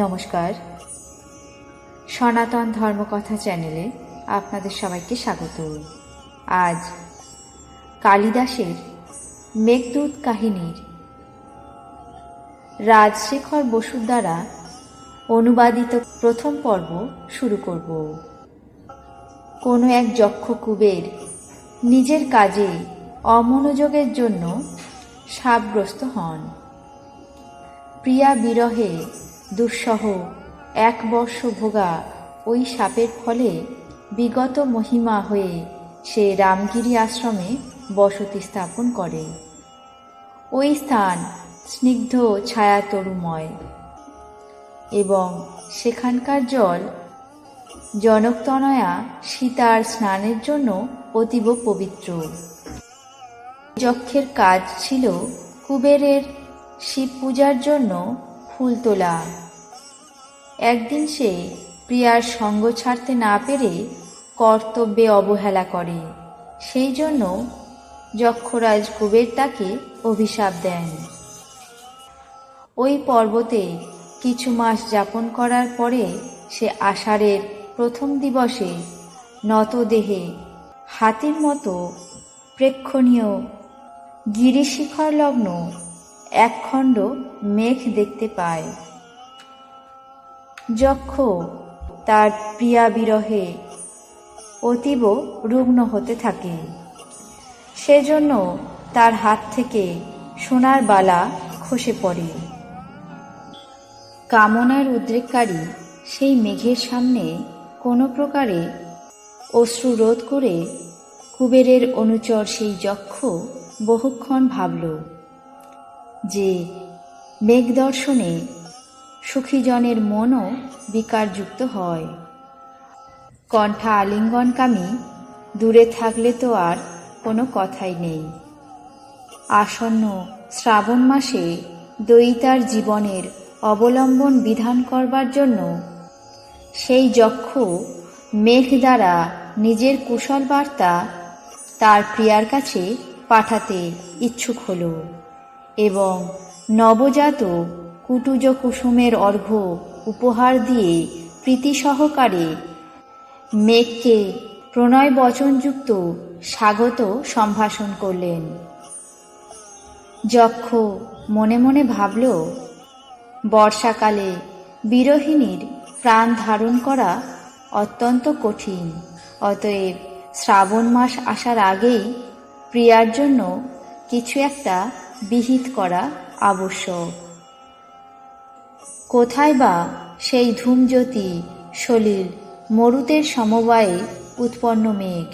নমস্কার। সনাতন ধর্মকথা চ্যানেলে আপনাদের সবাইকে স্বাগত। আজ কালিদাসের মেঘদূত কাহিনীর রাজশেখর বসুর দ্বারা অনুবাদিত প্রথম পর্ব শুরু করব। কোনো এক যক্ষ কুবের নিজের কাজে অমনোযোগের জন্য সাপগ্রস্ত হন। প্রিয়া বিরহে দুঃসহ এক বর্ষ ভোগা ওই সাপের ফলে বিগত মহিমা হয়ে সে রামগিরি আশ্রমে বসতি স্থাপন করে। ওই স্থান স্নিগ্ধ ছায়া তরুময় এবং সেখানকার জল জনকতনয়া সীতার স্নানের জন্য অতীব পবিত্র। যক্ষের কাজ ছিল কুবেরের শিব পূজার জন্য ফুল তোলা। একদিন সে প্রিয়ার সঙ্গ ছাড়তে না পেরে কর্তব্যে অবহেলা করে। সেই জন্য যক্ষরাজ কুবের তাকে অভিশাপ দেন। ওই পর্বতে কিছু মাস যাপন করার পরে সে আষাঢ়ের প্রথম দিবসে নতদেহে হাতির মতো প্রেক্ষণীয় গিরিশিখর লগ্ন একখণ্ড মেঘ দেখতে পায়। যক্ষ তার প্রিয়া বিরহে অতীব রুগ্ন হতে থাকে। সেজন্য তার হাত থেকে সোনার বালা খসে পড়ে। কামনার উদ্রেককারী সেই মেঘের সামনে কোনো প্রকারে অশ্রু রোধ করে কুবেরের অনুচর সেই যক্ষ বহুক্ষণ ভাবল। যে মেঘ দর্শনে সুখীজনের মনও বিকারযুক্ত হয়। কণ্ঠা আলিঙ্গনকামী, দূরে থাকলে তো আর কোনো কথাই নেই। আসন্ন শ্রাবণ মাসে দয়িতার জীবনের অবলম্বন বিধান করবার জন্য সেই যক্ষ মেঘ দ্বারা নিজের কুশল বার্তা তার প্রিয়ার কাছে পাঠাতে ইচ্ছুক হল। এবং নবজাত কুটুজ কুসুমের অর্ঘ্য উপহার দিয়ে প্রীতি সহকারে মেঘকে প্রণয় বচনযুক্ত স্বাগত সম্ভাষণ করলেন। যক্ষ মনে মনে ভাবল, বর্ষাকালে বিরোহিণীর প্রাণ ধারণ করা অত্যন্ত কঠিন, অতএব শ্রাবণ মাস আসার আগেই প্রিয়ার জন্য কিছু একটা বিহিত করা আবশ্যক। কোথায় বা সেই ধূমজ্যোতি সলিল মরুতের সমবায়ে উৎপন্ন মেঘ,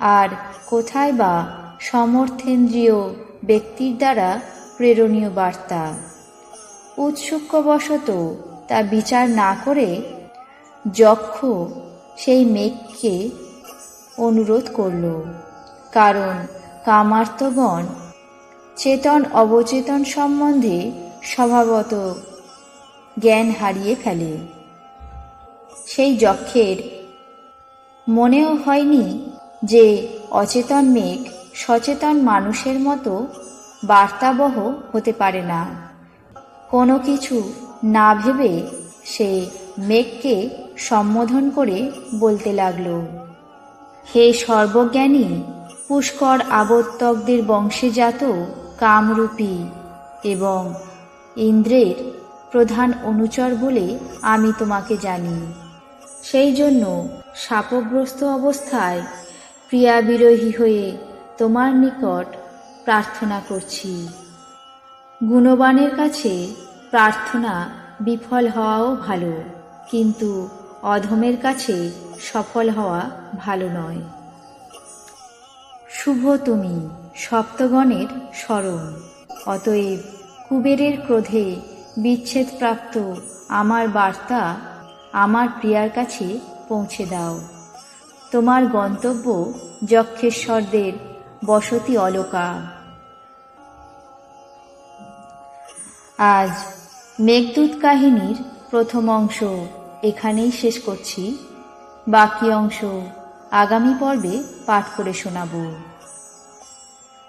আর কোথায় বা সমর্থেন্দ্রীয় ব্যক্তির দ্বারা প্রেরণীয় বার্তা। উৎসুক্যবশত তা বিচার না করে যক্ষ সেই মেঘকে অনুরোধ করল, কারণ কামার্তগণ চেতন অবচেতন সম্বন্ধে স্বভাবত জ্ঞান হারিয়ে ফেলে। সেই যক্ষের মনেও হয়নি যে অচেতন মেঘ সচেতন মানুষের মতো বার্তাবহ হতে পারে না। কোনো কিছু না ভেবে সে মেঘকে সম্বোধন করে বলতে লাগল, হে সর্বজ্ঞানী, পুষ্কর আবর্তকদের বংশেজাত কামরূপী এবং ইন্দ্রের প্রধান অনুচর বলে আমি তোমাকে জানি। সেই জন্য শাপগ্রস্ত অবস্থায় প্রিয়া বিরোহী হয়ে তোমার নিকট প্রার্থনা করছি। গুণবানের কাছে প্রার্থনা বিফল হওয়াও ভালো, কিন্তু অধমের কাছে সফল হওয়া ভালো নয়। শুভ তুমি সপ্তগণের স্মরণ। অতএব কুবেরের ক্রোধে বিচ্ছেদপ্রাপ্ত আমার বার্তা আমার প্রিয়ার কাছে পৌঁছে দাও। তোমার গন্তব্য যক্ষেশ্বরদের বসতি অলকা। আজ মেঘদূত কাহিনীর প্রথম অংশ এখানেই শেষ করছি। বাকি অংশ আগামী পর্বে পাঠ করে শোনাব।